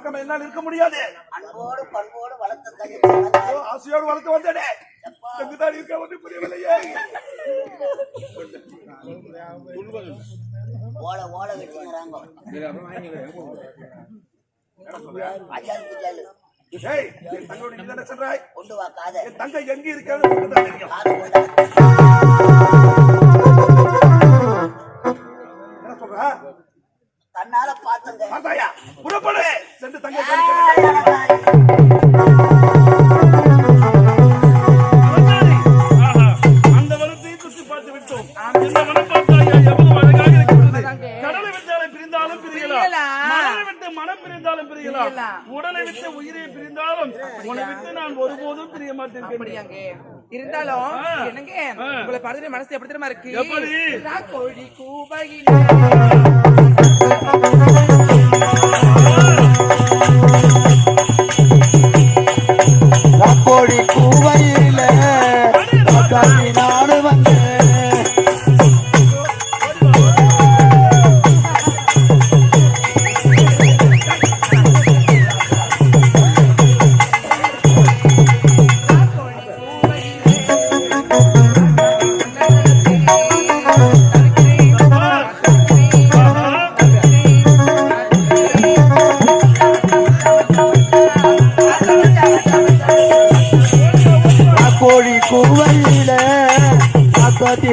பார்க்காம என்னால் இருக்க முடியாது. அன்போடு பண்போடு வளர்த்த ஆசையோடு வளர்த்து வந்தேனே. தான் இருக்க ஒன்றும் புரியவில்லையே. ஓலை ஓலை என் தங்கோடு நீ தானே சொல்றாய்? கொண்டு வா காதை. என் தங்கை எங்க இருக்கிறது உடலை விட்டு உயிரை பிரிந்தாலும் உன்னை விட்டு நான் ஒருபோதும் பிரிய மாட்டேன் இருந்தாலும் என்னங்க உங்களை பார்த்துட்டு மனசு எப்படி தெரியுமா இருக்கு கோழி கோழி கூபகிலே கோடி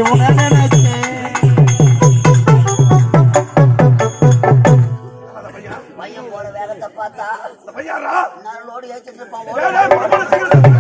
உன நினைச்சேன் பையன் போன வேகத்தை பார்த்தா நாளோடு ஏற்றிட்டு இருப்பான்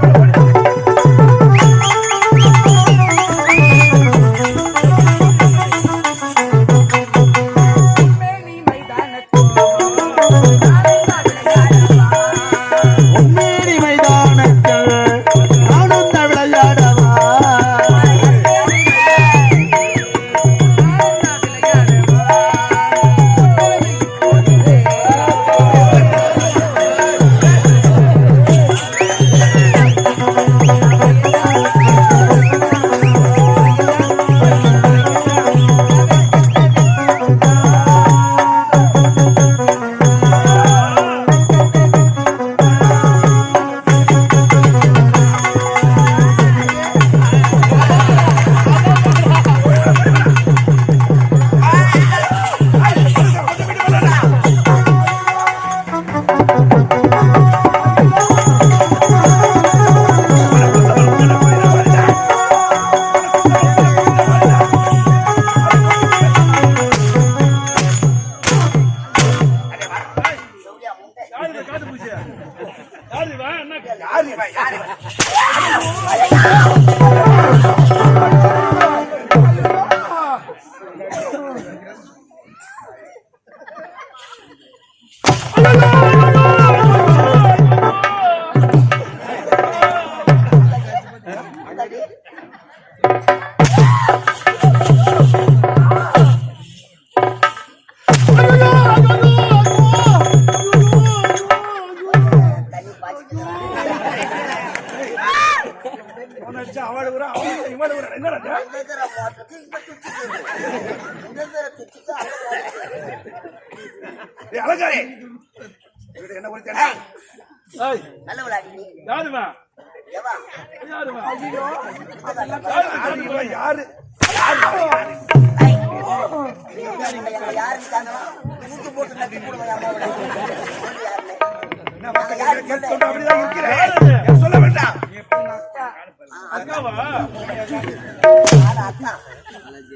ஏன் சொல்ல வேண்டாம்.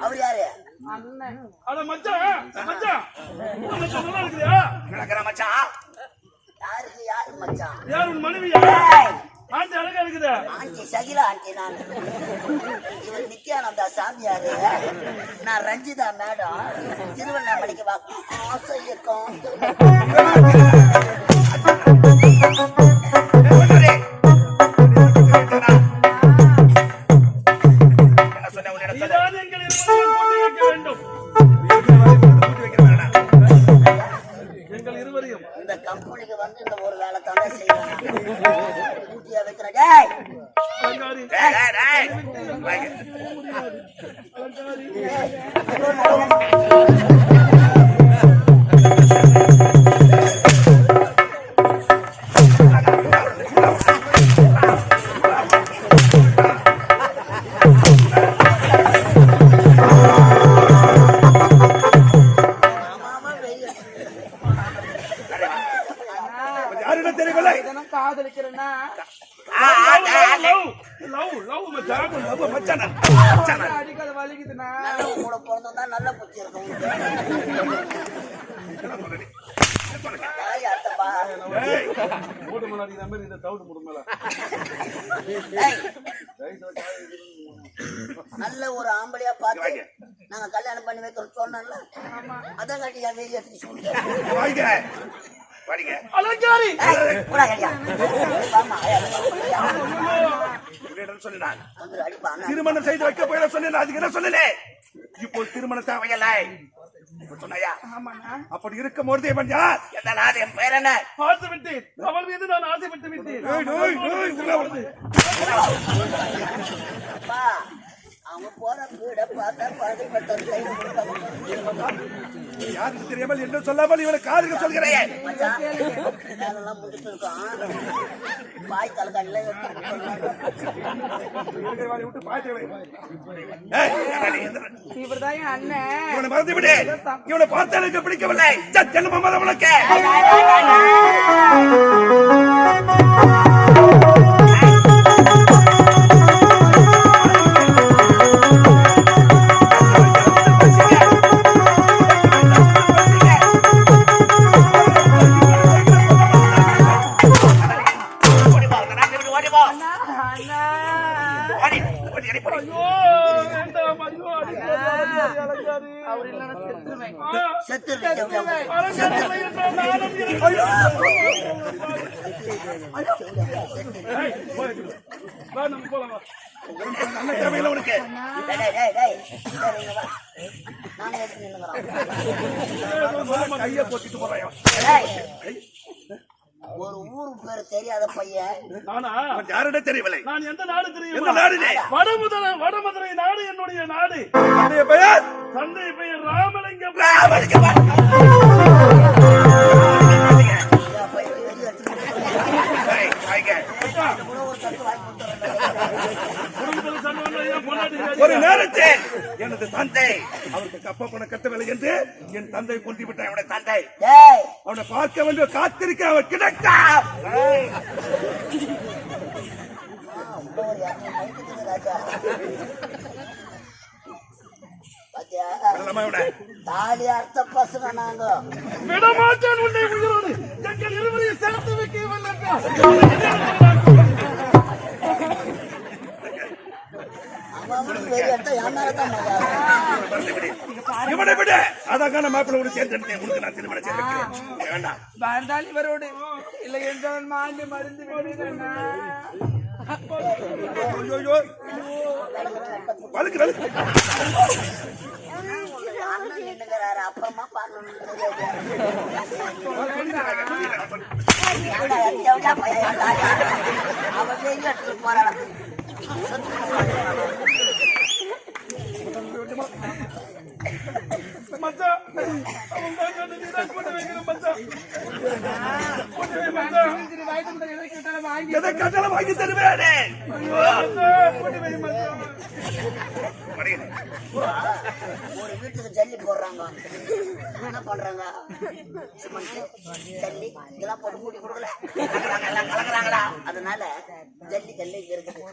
அவர் யாரு அட மச்சான், மச்சான். மச்சான் நல்லா இருக்குதா? கிடக்குற மச்சான் யாருக்கு யாரு மச்சான் யார் உன் மனைவியா? ஆண்டி அழகா இருக்குது. ஆண்டி சகிலா ஆண்டி நான். இவர் நித்யானந்தா சாமியாரு. நான் ரஞ்சிதா மேடம். திருவண்ணாமலைக்கு வா ஆசை இருக்கும். கூட பிறந்தா நல்ல புத்தி இருக்கும். மூடு இந்த தவுடு மூடு மேல. ஏய், நல்ல ஒரு ஆம்பளையா பார்த்து நாங்க கல்யாணம் பண்ணி வைக்கிறோம் சொன்னோம்ல அதான் காட்டி எடுத்து சொல்லிட்டேன் வாங்க. படிங்க அலங்காரி. சொன்னான். திருமணம் செய்து வைக்க போயிட சொன்னேன் அதுக்கு என்ன சொல்லலே இப்போ திருமணம் தேவையில்லை. இப்ப சொன்னாயா? அப்படி இருக்கும் பொழுது இவன் யார்? என்ன நாடு, என் பேர் என்ன? பார்த்து விட்டேன் அவள் மீது நான் ஆசைப்பட்டு விட்டேன். யாருக்கு தெரியாமல் என்ன சொல்லாமல் இவனை காதுக்கு சொல்கிறேன். இவனை மறந்து விடு இவனை பார்த்து எனக்கு பிடிக்கவில்லை. சத்தியம் மமத உனக்கு. நின்னுக்கிறேன். கையை போட்டுட்டு போறான். ஒரு ஊரு பேர் தெரியாத பையன். நானா யாருன்னு தெரியவில்லை. நான் எந்த நாடு எந்த தெரியுமா நாடு? வடமுதல வடமதுரை நாடு என்னுடைய நாடு. பெயர்? தந்தை பெயர் ராமலிங்கம். கூட ஒரு நேரத்தில் எனது தந்தை அவருக்கு கப்ப கட்டவில்லை என்று என் தந்தை கொண்டு விட்டான் அவனுடைய தந்தை. அவனை பார்க்க வேண்டும் காத்திருக்க நல்லமா இவனை. தாலி அர்த்த பசங்க நாங்க. விடமாட்டேன் உன்னை உயிரோடு. எங்கள் இருவரையும் சேர்த்து இவனை விட. அழகான மாப்பிள்ளை உனக்கு சேர்ந்தெடுத்தேன் உனக்கு நான் திருமணம் வேண்டாம். வாழ்ந்தால் இவரோடு. இல்லை என்றால் மாண்டு மருந்து நின்னுக்கிறாரு, அப்புறமா பார்க்கணும்னு தெரியாது. ஏன்டா, எவ்வளோ பையன் ஏன்டா? அவன் வெளியே எடுத்துட்டு போறான். மச்சான் அவன் பார்க்க நீதான் கூட்ட வைக்கணும் மச்சான் கூட்ட வை மச்சான் வாங்கி எதை கட்டளை வாங்கி தருவேனே. ஒரு வீட்டுக்கு ஜல்லி போடுறாங்க என்ன பண்றாங்க சிமெண்ட் ஜல்லி இதெல்லாம் போட்டு மூடி கொடுக்கல எல்லாம் கலக்குறாங்களா அதனால ஜல்லி கல்லு இங்க இருக்குது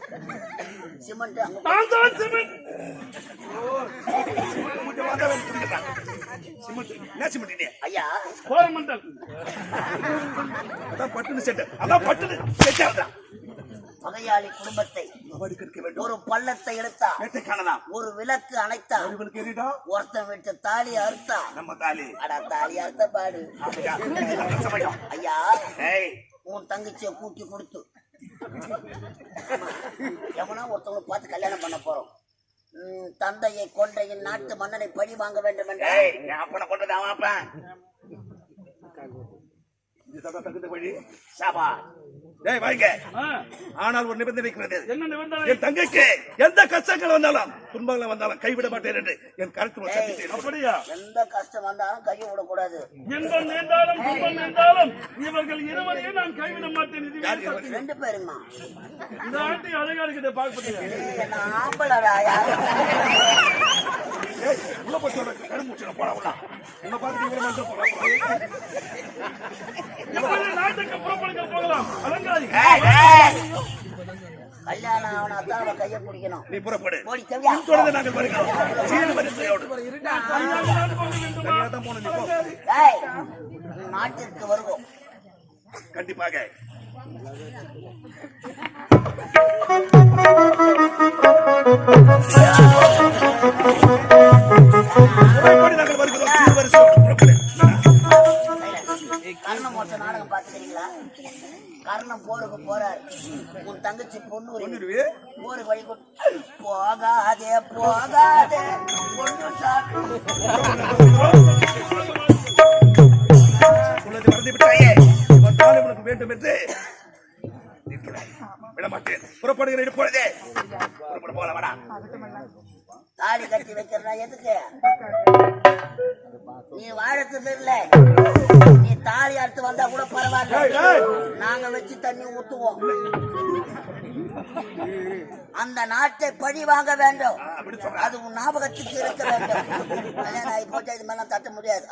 சிமெண்ட் என்ன சிமெண்ட் ஐயா கோரமண்டல் அதான் பட்டுன்னு செட்டு. அதான் பட்டுன்னு செட்டு. பகையாளி குடும்பத்தை ஒரு பள்ளத்தை எடுத்தா காணலாம் ஒரு விளக்கு அணைத்தா ஒருத்தன் விட்டு தாலி அறுத்தா. நம்ம தாலி. அடா தாலி அறுத்த பாடு. ஐயா ஏய். உன் தங்கச்சியை கூட்டி கொடுத்து. எவனா ஒருத்தவங்களை பார்த்து கல்யாணம் பண்ண போறோம். உம், தந்தையை என் நாட்டு மன்னனை பழி வாங்க வேண்டும் என்ற அப்பனை இதுதான் தகுந்த சாபா டேய் வாங்க. ஆனால் ஒரு நிபந்தனை இருக்கிறது என்ன நிபந்தனை? என் தங்கைக்கு எந்த கஷ்டங்கள் வந்தாலும் துன்பங்கள் வந்தாலும் கைவிட மாட்டேன் என்று என் கருத்து சத்தியம் அப்படியா? எந்த கஷ்டம் வந்தாலும் கையை விடக்கூடாது. இன்பம் நேர்ந்தாலும் துன்பம் நேர்ந்தாலும் இவர்கள் இருவரையும் நான் கைவிட மாட்டேன். ரெண்டு பேருமா இந்த ஆட்டி அழகா இருக்குது பார்க்க உள்ள போய் உள்ள உன்னை பார்த்து நாட்டுக்கு புறப்படுங்க போகலாம் அலங்காரி கல்யாணம் அவன கையை பிடிக்கணும் நீ புறப்படு போடி தொடர்ந்து நாங்கள் வருகிறோம் சீன வரிசையோடு தான் போன நீ போ நாட்டிற்கு வருவோம் கண்டிப்பாக. புறப்படு கர்ணம் போருக்கு போறாரு. உன் தங்கச்சி பொண்ணு? போருக்கு வழி போகாதே போகாதே. பொண்ணு உனக்கு வேண்டும் என்று புறப்படுகிறேன் இப்பொழுதே புறப்பட போல வாடா. தாலி கட்டி வைக்கிறதா எதுக்கு? நீ வாழறது இல்ல தாலி அறுத்து வந்தா கூட பரவாயில்ல. நாங்க வச்சு தண்ணி ஊத்துவோம். அந்த நாட்டை பழி வாங்க வேண்டும். அது உன் ஞாபகத்துக்கு இருக்க வேண்டும். கல்யாணம் ஆகி போட்டா இது மாதிரிலாம் தட்ட முடியாது.